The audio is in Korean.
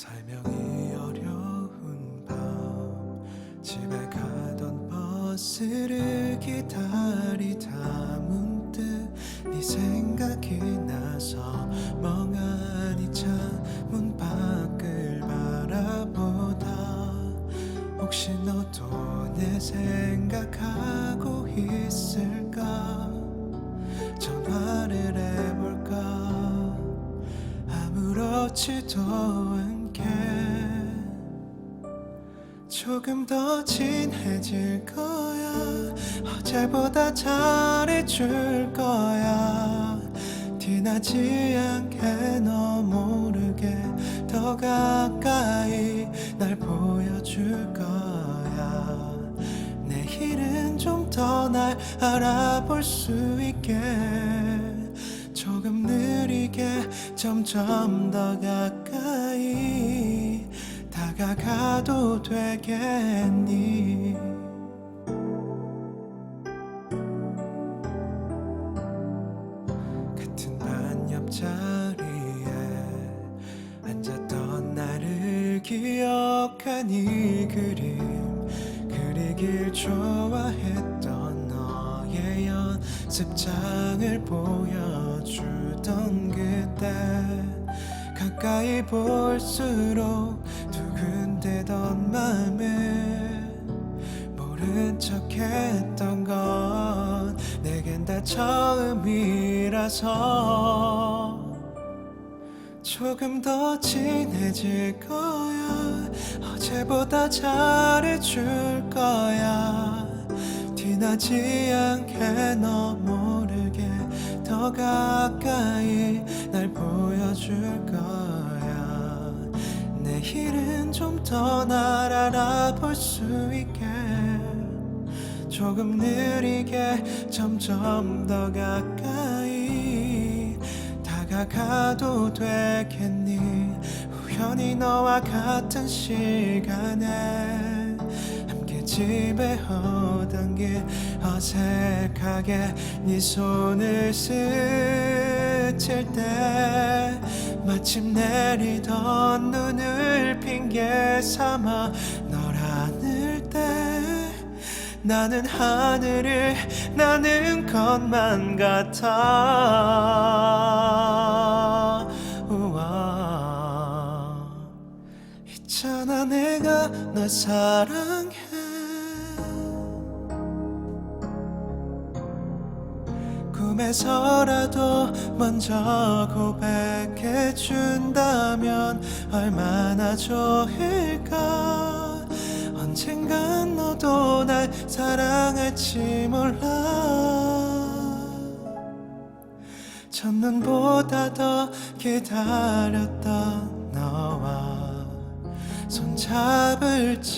조명이 어려운 밤 집에 가던 버스를 기다리다 문득 네 생각이 나서 멍하니 창문 밖을 바라보다. 혹시 너도 내 생각하고 있을 않게 조금 더 진해질 거야. 어제보다 잘해줄 거야. 티나지 않게 너 모르게 더 가까이 날 보여줄 거야. 내일은 좀 더 날 알아볼 수 있게. 조금 느리게 점점 더 가까이 다가가도 되겠니? 같은 반 옆자리에 앉았던 나를 기억한 이 그림 그리길 좋아했던 너의 연습장을 보여주던 그때 가까이 볼수록 두근대던 맘을 모른 척했던 건 내겐 다 처음이라서 조금 더 친해질 거야. 어제보다 잘해줄 거야. 티나지 않게 너 모르게 더 가까이 날 보여줄 내일은 좀 더 날 알아볼 수 있게. 조금 느리게 점점 더 가까이 다가가도 되겠니? 우연히 너와 같은 시간에 함께 집에 오던 길 어색하게 네 손을 스칠 때 마침 내리던 눈을 핑계 삼아 널 안을 때 나는 하늘을 나는 것만 같아 우와. 있잖아 내가 널 사랑 꿈에서라도 먼저 고백해 준다면 얼마나 좋을까? 언젠간 너도 날 사랑할지 몰라. 첫눈보다 더 기다렸던 너와 손잡을지